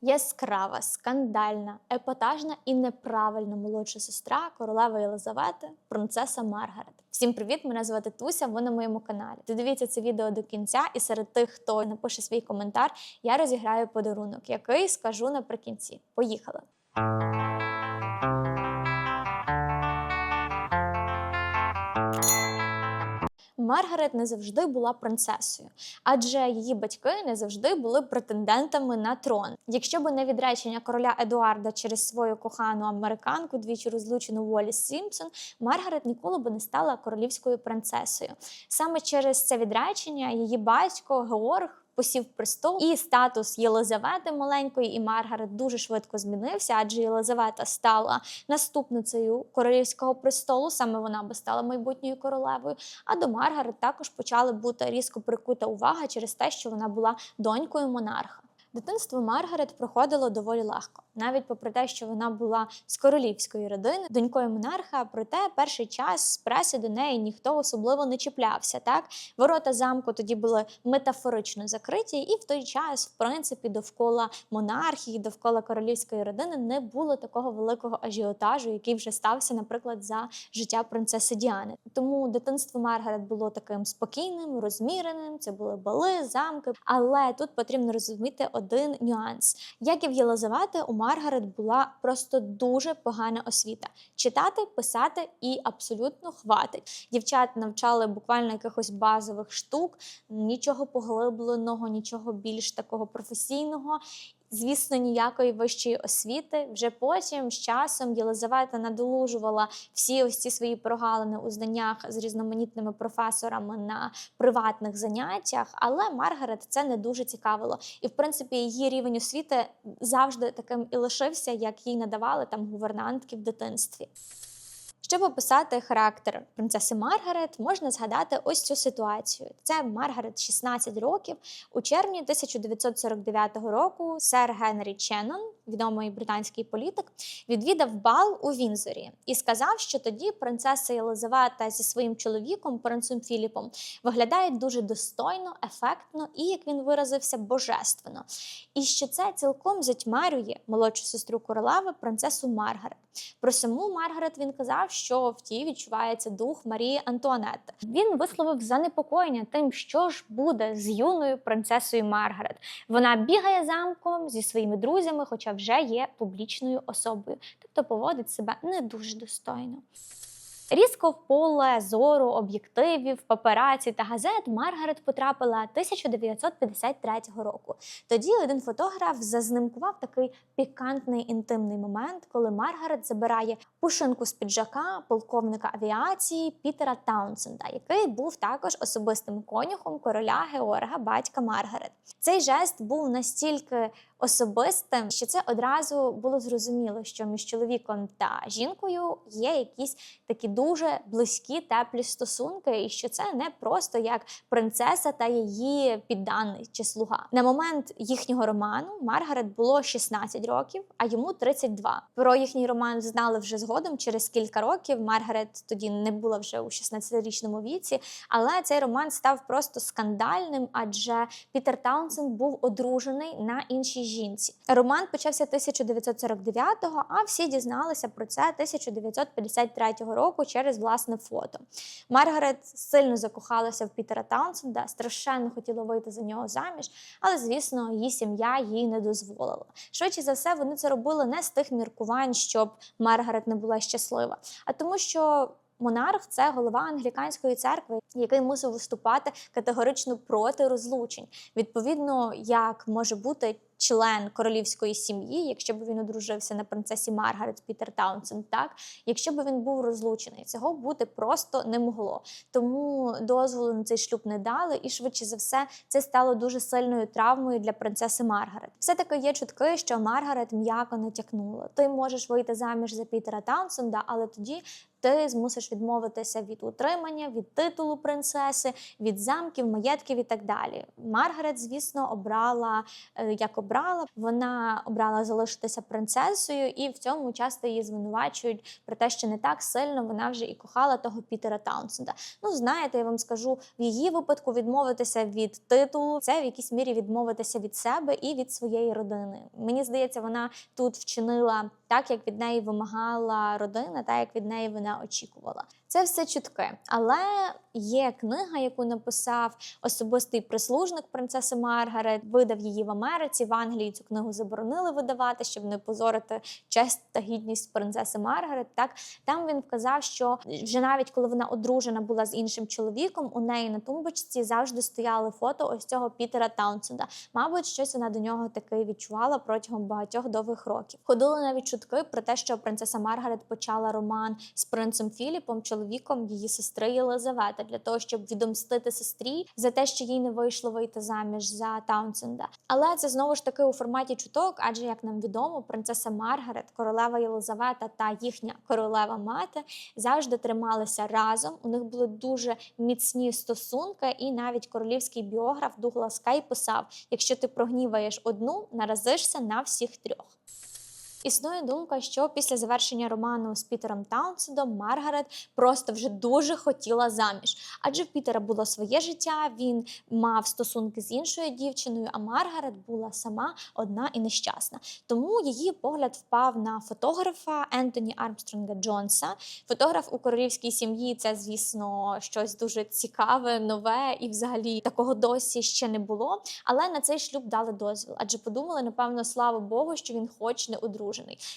Яскрава, скандальна, епатажна і неправильна молодша сестра королеви Єлизавети, принцеса Маргарет. Всім привіт! Мене звати Туся. Ви на моєму каналі. Додивіться це відео до кінця, і серед тих, хто напише свій коментар, я розіграю подарунок, який скажу наприкінці. Поїхали! Маргарет не завжди була принцесою, адже її батьки не завжди були претендентами на трон. Якщо б не відречення короля Едуарда через свою кохану американку, двічі розлучену Волі Сімпсон, Маргарет ніколи би не стала королівською принцесою. Саме через це відречення її батько Георг. Посів престол, і статус Єлизавети маленької і Маргарет дуже швидко змінився, адже Єлизавета стала наступницею королівського престолу. Саме вона би стала майбутньою королевою. А до Маргарет також почала бути різко прикута увага через те, що вона була донькою монарха. Дитинство Маргарет проходило доволі легко, навіть попри те, що вона була з королівської родини, донькою монарха. Проте перший час з преси до неї ніхто особливо не чіплявся. Так ворота замку тоді були метафорично закриті, і в той час, в принципі, довкола монархії, довкола королівської родини не було такого великого ажіотажу, який вже стався, наприклад, за життя принцеси Діани. Тому дитинство Маргарет було таким спокійним, розміреним. Це були бали, замки. Але тут потрібно розуміти один нюанс: як і в Єлизавети, у Маргарет була просто дуже погана освіта: читати, писати і абсолютно хватить. Дівчат навчали буквально якихось базових штук, нічого поглибленого, нічого більш такого професійного. Звісно, ніякої вищої освіти. Вже потім з часом Єлизавета надолужувала всі ось ці свої прогалини у знаннях з різноманітними професорами на приватних заняттях, але Маргарет це не дуже цікавило. І в принципі її рівень освіти завжди таким і лишився, як їй надавали там гувернантки в дитинстві. Щоб описати характер принцеси Маргарет, можна згадати ось цю ситуацію. Це Маргарет 16 років. У червні 1949 року сер Генрі Ченнон, відомий британський політик, відвідав бал у Вінзорі і сказав, що тоді принцеса Єлизавета зі своїм чоловіком, принцем Філіпом, виглядають дуже достойно, ефектно і, як він виразився, божественно. І що це цілком затьмарює молодшу сестру королеви, принцесу Маргарет. Про саму Маргарет він казав, що в тій відчувається дух Марії Антуанетти. Він висловив занепокоєння тим, що ж буде з юною принцесою Маргарет. Вона бігає замком зі своїми друзями, хоча вже є публічною особою, тобто поводить себе не дуже достойно. Різко в поле зору об'єктивів, папераці та газет Маргарет потрапила 1953 року. Тоді один фотограф зазнимкував такий пікантний інтимний момент, коли Маргарет забирає пушинку з піджака полковника авіації Пітера Таунсенда, який був також особистим конюхом короля Георга, батька Маргарет. Цей жест був настільки особистим, що це одразу було зрозуміло, що між чоловіком та жінкою є якісь такі дуже близькі, теплі стосунки, і що це не просто як принцеса та її підданий чи слуга. На момент їхнього роману Маргарет було 16 років, а йому 32. Про їхній роман знали вже згодом через кілька років. Маргарет тоді не була вже у 16-річному віці, але цей роман став просто скандальним, адже Пітер Таунсенд був одружений на іншій жінці. Роман почався 1949-го, а всі дізналися про це 1953 року через власне фото. Маргарет сильно закохалася в Пітера Таунсенда, страшенно хотіла вийти за нього заміж, але, звісно, її сім'я їй не дозволила. Швидше за все, вони це робили не з тих міркувань, щоб Маргарет не була щаслива, а тому, що. Монарх це голова англіканської церкви, який мусив виступати категорично проти розлучень. Відповідно, як може бути член королівської сім'ї, якщо б він одружився на принцесі Маргарет Пітер Таунсенд, так якщо б він був розлучений, цього бути просто не могло. Тому дозволу на цей шлюб не дали, і швидше за все це стало дуже сильною травмою для принцеси Маргарет. Все таки є чутки, що Маргарет м'яко натякнула. Ти можеш вийти заміж за Пітера Таунсенда, але тоді. Ти змусиш відмовитися від утримання, від титулу принцеси, від замків, маєтків і так далі. Маргарет, звісно, обрала е, як обрала. Вона обрала залишитися принцесою, і в цьому часто її звинувачують про те, що не так сильно вона вже і кохала того Пітера Таунсенда. Ну, знаєте, я вам скажу, в її випадку відмовитися від титулу це в якійсь мірі відмовитися від себе і від своєї родини. Мені здається, вона тут вчинила так, як від неї вимагала родина, так як від неї вона очікувала. Це все чутки, але є книга, яку написав особистий прислужник принцеси Маргарет. Видав її в Америці. В Англії цю книгу заборонили видавати, щоб не позорити честь та гідність принцеси Маргарет. Так там він вказав, що вже навіть коли вона одружена була з іншим чоловіком, у неї на тумбочці завжди стояли фото ось цього Пітера Таунсенда. Мабуть, щось вона до нього таки відчувала протягом багатьох довгих років. Ходили навіть чутки про те, що принцеса Маргарет почала роман з принцем Філіпом, чоловіком її сестри Єлизавети, для того, щоб відомстити сестрі за те, що їй не вийшло вийти заміж за Таунсенда. Але це знову ж таки у форматі чуток, адже як нам відомо, принцеса Маргарет, королева Єлизавета та їхня королева мати завжди трималися разом. У них були дуже міцні стосунки, і навіть королівський біограф Дуглас Кей писав: якщо ти прогніваєш одну, наразишся на всіх трьох. Існує думка, що після завершення роману з Пітером Таунсендом Маргарет просто вже дуже хотіла заміж, адже в Пітера було своє життя, він мав стосунки з іншою дівчиною, а Маргарет була сама одна і нещасна. Тому її погляд впав на фотографа Ентоні Армстронга Джонса. Фотограф у королівській сім'ї це, звісно, щось дуже цікаве, нове і, взагалі, такого досі ще не було. Але на цей шлюб дали дозвіл, адже подумали, напевно, слава Богу, що він хоч не одружений.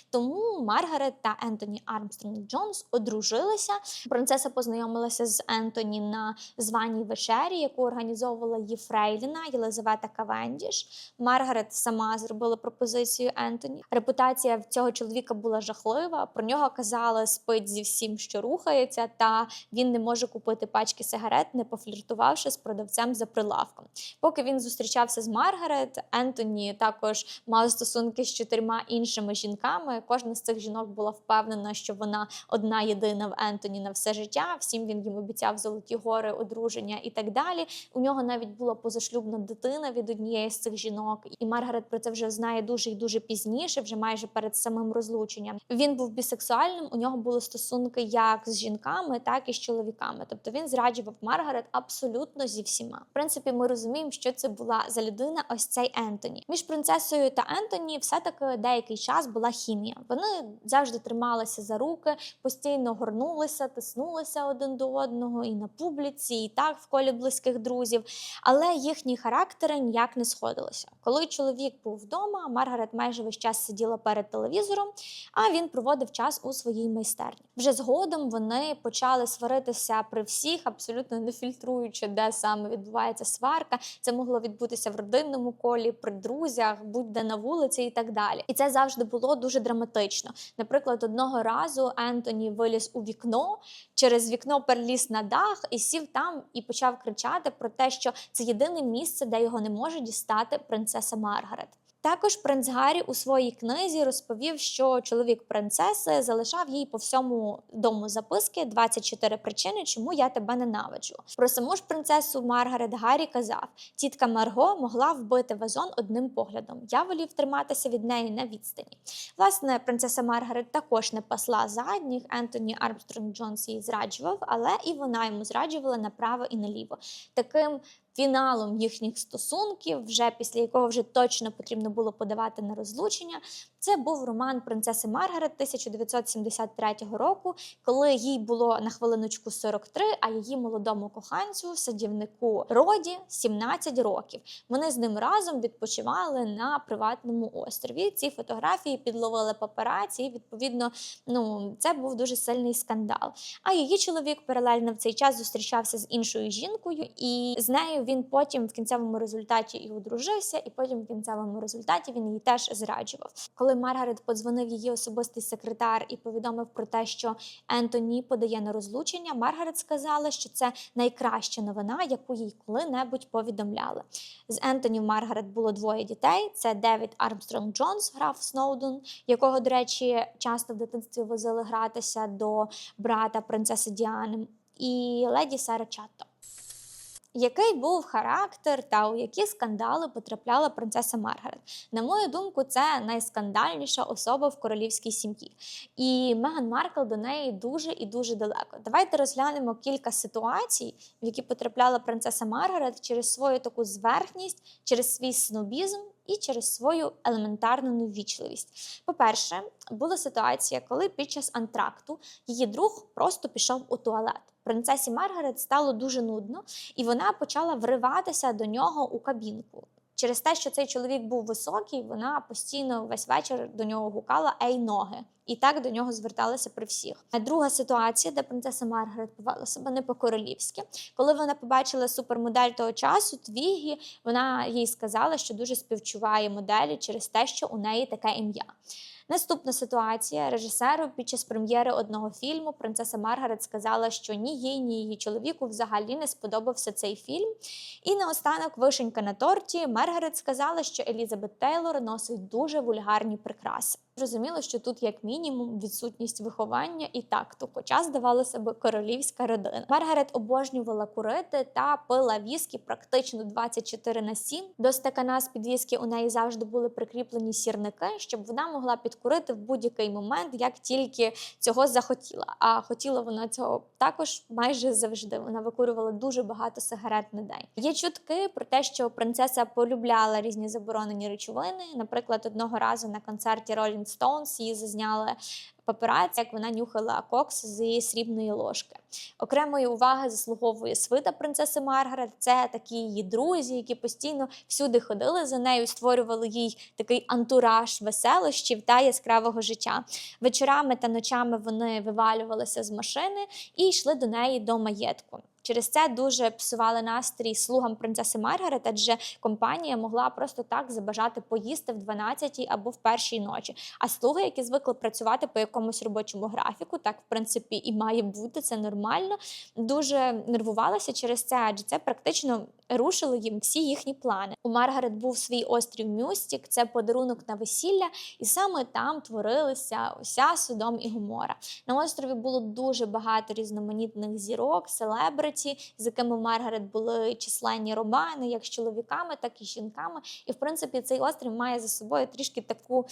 Тому Маргарет та Ентоні Армстронг Джонс одружилися. Принцеса познайомилася з Ентоні на званій вечері, яку організовувала її Фрейліна Єлизавета Кавендіш. Маргарет сама зробила пропозицію Ентоні. Репутація цього чоловіка була жахлива. Про нього казали спить зі всім, що рухається, та він не може купити пачки сигарет, не пофліртувавши з продавцем за прилавком. Поки він зустрічався з Маргарет, Ентоні також мав стосунки з чотирма іншими жінками. Кожна з цих жінок була впевнена, що вона одна єдина в Ентоні на все життя. Всім він їм обіцяв золоті гори, одруження і так далі. У нього навіть була позашлюбна дитина від однієї з цих жінок, і Маргарет про це вже знає дуже і дуже пізніше, вже майже перед самим розлученням. Він був бісексуальним. У нього були стосунки як з жінками, так і з чоловіками. Тобто він зраджував Маргарет абсолютно зі всіма. В принципі, ми розуміємо, що це була за людина. Ось цей Ентоні. Між принцесою та Ентоні все таки деякий час була хімія. Вони завжди трималися за руки, постійно горнулися, тиснулися один до одного і на публіці, і так в колі близьких друзів. Але їхні характери ніяк не сходилися. Коли чоловік був вдома, Маргарет майже весь час сиділа перед телевізором, а він проводив час у своїй майстерні. Вже згодом вони почали сваритися при всіх, абсолютно не фільтруючи, де саме відбувається сварка. Це могло відбутися в родинному колі, при друзях, будь-де на вулиці і так далі. І це завжди було дуже драматично. Наприклад, одного разу Ентоні виліз у вікно, через вікно переліз на дах і сів там і почав кричати про те, що це єдине місце, де його не може дістати принцеса Маргарет. Також принц Гаррі у своїй книзі розповів, що чоловік принцеси залишав їй по всьому дому записки 24 причини, чому я тебе ненавиджу. Про саму ж принцесу Маргарет Гаррі казав: тітка Марго могла вбити вазон одним поглядом. Я волів триматися від неї на відстані. Власне, принцеса Маргарет також не пасла задніх. Ентоні Армстронг Джонс її зраджував, але і вона йому зраджувала направо і наліво. Таким фіналом їхніх стосунків, вже після якого вже точно потрібно було подавати на розлучення. Це був роман принцеси Маргарет 1973 року, коли їй було на хвилиночку 43, а її молодому коханцю, садівнику Роді 17 років. Вони з ним разом відпочивали на приватному острові. Ці фотографії підловили папараці, і відповідно, ну це був дуже сильний скандал. А її чоловік паралельно в цей час зустрічався з іншою жінкою, і з нею він потім в кінцевому результаті і одружився, і потім в кінцевому результаті він її теж зраджував. Коли Маргарет подзвонив її особистий секретар і повідомив про те, що Ентоні подає на розлучення, Маргарет сказала, що це найкраща новина, яку їй коли-небудь повідомляли. З Ентоні в Маргарет було двоє дітей: це Девід Армстронг Джонс, граф Сноуден, якого, до речі, часто в дитинстві возили гратися до брата принцеси Діани, і леді Сара Чатто. Який був характер та у які скандали потрапляла принцеса Маргарет? На мою думку, це найскандальніша особа в королівській сім'ї. І Меган Маркл до неї дуже і дуже далеко. Давайте розглянемо кілька ситуацій, в які потрапляла принцеса Маргарет через свою таку зверхність, через свій снобізм і через свою елементарну невічливість. По-перше, була ситуація, коли під час антракту її друг просто пішов у туалет. Принцесі Маргарет стало дуже нудно, і вона почала вриватися до нього у кабінку. Через те, що цей чоловік був високий, вона постійно весь вечір до нього гукала Ей, ноги. І так до нього зверталися при всіх. Друга ситуація, де принцеса Маргарет повела себе не по-королівськи. Коли вона побачила супермодель того часу, Твігі, вона їй сказала, що дуже співчуває моделі через те, що у неї таке ім'я. Наступна ситуація режисеру під час прем'єри одного фільму принцеса Маргарет сказала, що ні їй, ні її чоловіку взагалі не сподобався цей фільм. І наостанок вишенька на торті Маргарет сказала, що Елізабет Тейлор носить дуже вульгарні прикраси. Зрозуміло, що тут, як мінімум, відсутність виховання і такту, хоча здавалося б королівська родина. Маргарет обожнювала курити та пила віскі практично 24 на 7. До стакана з під віскі у неї завжди були прикріплені сірники, щоб вона могла підкурити в будь-який момент, як тільки цього захотіла. А хотіла вона цього також майже завжди. Вона викурювала дуже багато сигарет на день. Є чутки про те, що принцеса полюбляла різні заборонені речовини. Наприклад, одного разу на концерті Rolling Stones її зазняли папараці, як вона нюхала кокс з срібної ложки. Окремої уваги заслуговує свита принцеси Маргарет. Це такі її друзі, які постійно всюди ходили за нею, створювали їй такий антураж веселощів та яскравого життя. Вечорами та ночами вони вивалювалися з машини і йшли до неї до маєтку. Через це дуже псували настрій слугам принцеси Маргарет, адже компанія могла просто так забажати поїсти в 12-й або в першій ночі. А слуги, які звикли працювати по якомусь робочому графіку, так в принципі і має бути це нормально. Дуже нервувалися через це, адже це практично рушило їм всі їхні плани. У Маргарет був свій острів Мюстік, це подарунок на весілля, і саме там творилися ося Содом і Гомора. На острові було дуже багато різноманітних зірок, селебриті, з якими Маргарет були численні романи, як з чоловіками, так і з жінками. І в принципі цей острів має за собою трішки таку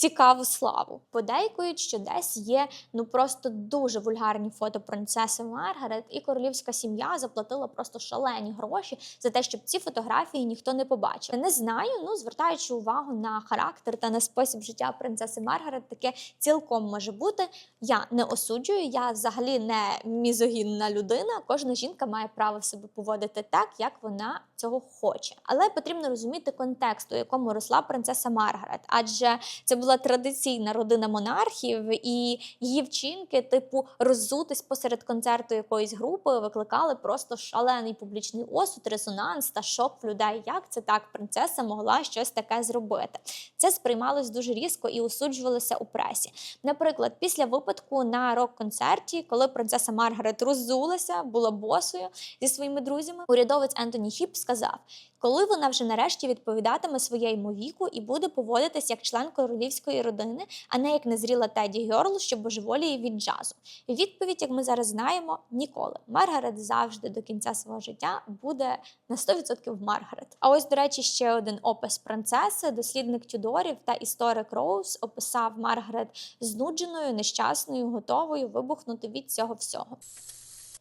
цікаву славу. Подейкують, що десь є ну просто дуже вульгарні фото принцеси Маргарет, і королівська сім'я заплатила просто шалені гроші за те, щоб ці фотографії ніхто не побачив. Не знаю, ну звертаючи увагу на характер та на спосіб життя принцеси Маргарет, таке цілком може бути. Я не осуджую, я взагалі не мізогінна людина. Кожна жінка має право себе поводити так, як вона цього хоче. Але потрібно розуміти контекст, у якому росла принцеса Маргарет, адже це було була традиційна родина монархів, і її вчинки, типу, роззутись посеред концерту якоїсь групи, викликали просто шалений публічний осуд, резонанс та шок в людей. Як це так принцеса могла щось таке зробити? Це сприймалось дуже різко і осуджувалося у пресі. Наприклад, після випадку на рок-концерті, коли принцеса Маргарет роззулася, була босою зі своїми друзями, урядовець Ентоні Хіп сказав: коли вона вже нарешті відповідатиме своєму віку і буде поводитись як член королівської родини, а не як незріла Теді Гьорл, що божеволіє від джазу. І відповідь, як ми зараз знаємо, ніколи. Маргарет завжди до кінця свого життя буде на 100% Маргарет. А ось, до речі, ще один опис принцеси, дослідник Тюдорів та історик Роуз описав Маргарет знудженою, нещасною, готовою вибухнути від цього всього.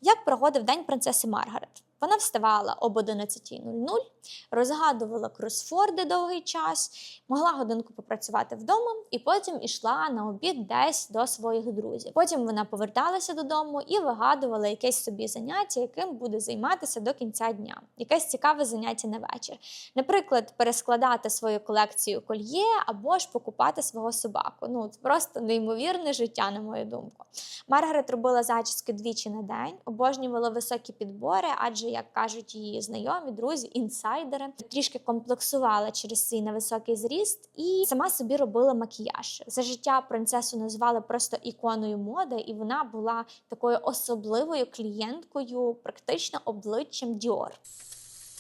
Як проходив день принцеси Маргарет? Вона вставала об 11.00, розгадувала кросфорди довгий час, могла годинку попрацювати вдома і потім ішла на обід десь до своїх друзів. Потім вона поверталася додому і вигадувала якесь собі заняття, яким буде займатися до кінця дня. Якесь цікаве заняття на вечір. Наприклад, перескладати свою колекцію кольє або ж покупати свого собаку. Ну, це просто неймовірне життя, на мою думку. Маргарет робила зачіски двічі на день, обожнювала високі підбори, адже як кажуть її знайомі, друзі, інсайдери, трішки комплексувала через свій невисокий зріст і сама собі робила макіяж. За життя принцесу назвали просто іконою моди, і вона була такою особливою клієнткою, практично обличчям Діор.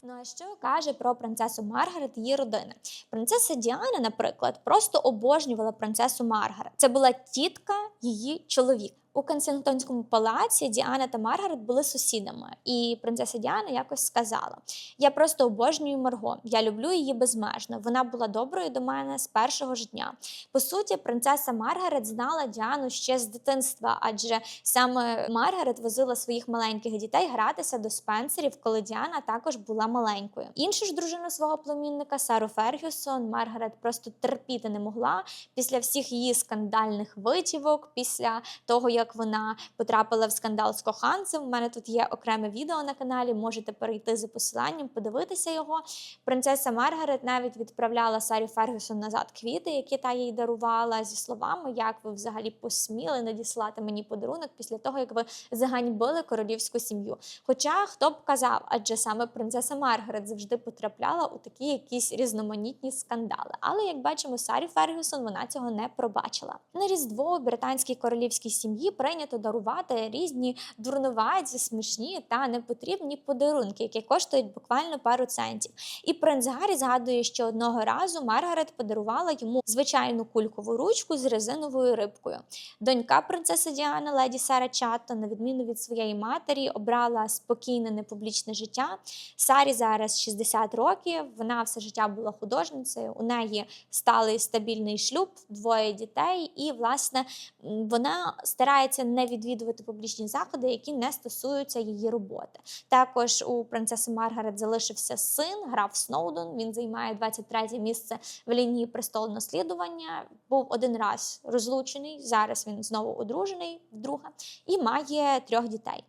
Ну а що каже про принцесу Маргарет її родина? Принцеса Діана, наприклад, просто обожнювала принцесу Маргарет. Це була тітка її чоловік. У Кенсінгтонському палаці Діана та Маргарет були сусідами, і принцеса Діана якось сказала: Я просто обожнюю Марго, я люблю її безмежно. Вона була доброю до мене з першого ж дня. По суті, принцеса Маргарет знала Діану ще з дитинства, адже саме Маргарет возила своїх маленьких дітей гратися до спенсерів, коли Діана також була маленькою. Іншу ж дружину свого племінника Сару Фергюсон Маргарет просто терпіти не могла після всіх її скандальних витівок, після того, як вона потрапила в скандал з коханцем. У мене тут є окреме відео на каналі. Можете перейти за посиланням, подивитися його. Принцеса Маргарет навіть відправляла Сарі Фергюсон назад квіти, які та їй дарувала, зі словами, як ви взагалі посміли надіслати мені подарунок після того, як ви заганьбили королівську сім'ю. Хоча хто б казав, адже саме принцеса Маргарет завжди потрапляла у такі якісь різноманітні скандали. Але як бачимо, Сарі Фергюсон вона цього не пробачила. На різдво британській королівській сім'ї прийнято дарувати різні дурноваті, смішні та непотрібні подарунки, які коштують буквально пару центів. І принц Гаррі згадує, що одного разу Маргарет подарувала йому звичайну кулькову ручку з резиновою рибкою. Донька принцеси Діани, леді Сара Чатто, на відміну від своєї матері, обрала спокійне непублічне життя. Сарі зараз 60 років. Вона все життя була художницею. У неї сталий стабільний шлюб, двоє дітей, і власне вона старається не відвідувати публічні заходи, які не стосуються її роботи. Також у принцеси Маргарет залишився син, граф Сноуден. Він займає 23 місце в лінії престолу наслідування. Був один раз розлучений. Зараз він знову одружений вдруге і має трьох дітей.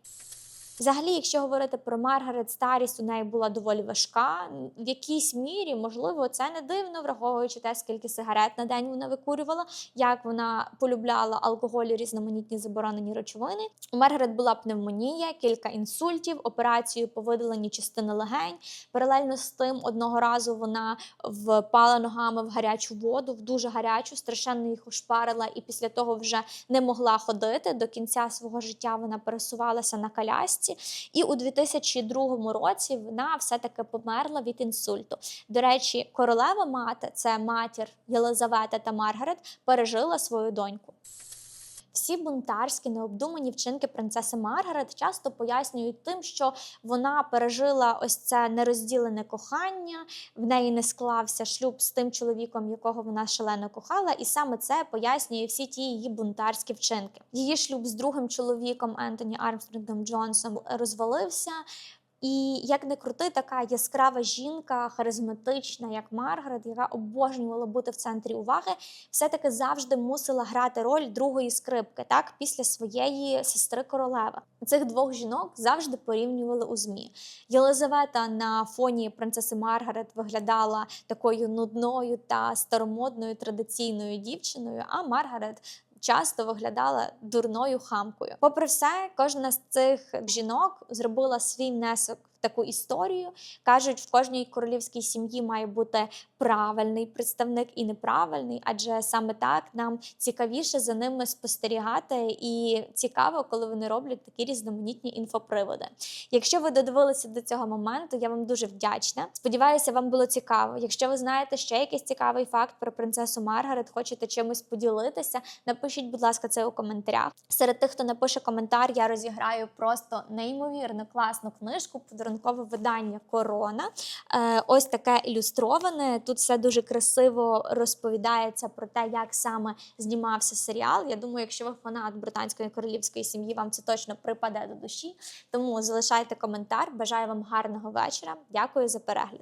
Взагалі, якщо говорити про Маргарет, старість у неї була доволі важка. В якійсь мірі, можливо, це не дивно, враховуючи те, скільки сигарет на день вона викурювала, як вона полюбляла алкоголь і різноманітні заборонені речовини. У Маргарет була пневмонія, кілька інсультів, операцію по видаленні частини легень. Паралельно з тим, одного разу вона впала ногами в гарячу воду, в дуже гарячу, страшенно їх ошпарила, і після того вже не могла ходити. До кінця свого життя вона пересувалася на колясці. І у 2002 році вона все-таки померла від інсульту. До речі, королева мати, це матір Єлизавета та Маргарет, пережила свою доньку. Всі бунтарські необдумані вчинки принцеси Маргарет часто пояснюють тим, що вона пережила ось це нерозділене кохання, в неї не склався шлюб з тим чоловіком, якого вона шалено кохала, і саме це пояснює всі ті її бунтарські вчинки. Її шлюб з другим чоловіком Ентоні Армстронгом Джонсом розвалився. І як не крути, така яскрава жінка, харизматична, як Маргарет, яка обожнювала бути в центрі уваги, все-таки завжди мусила грати роль другої скрипки, так після своєї сестри королеви. Цих двох жінок завжди порівнювали у змі. Єлизавета на фоні принцеси Маргарет виглядала такою нудною та старомодною традиційною дівчиною. А Маргарет часто виглядала дурною хамкою. Попри все, кожна з цих жінок зробила свій внесок таку історію. Кажуть, в кожній королівській сім'ї має бути правильний представник і неправильний, адже саме так нам цікавіше за ними спостерігати, і цікаво, коли вони роблять такі різноманітні інфоприводи. Якщо ви додивилися до цього моменту, я вам дуже вдячна. Сподіваюся, вам було цікаво. Якщо ви знаєте ще якийсь цікавий факт про принцесу Маргарет, хочете чимось поділитися, напишіть, будь ласка, це у коментарях. Серед тих, хто напише коментар, я розіграю просто неймовірно класну книжку, подарункове видання Корона. Е, ось таке ілюстроване. Тут все дуже красиво розповідається про те, як саме знімався серіал. Я думаю, якщо ви фанат британської королівської сім'ї, вам це точно припаде до душі. Тому залишайте коментар. Бажаю вам гарного вечора. Дякую за перегляд.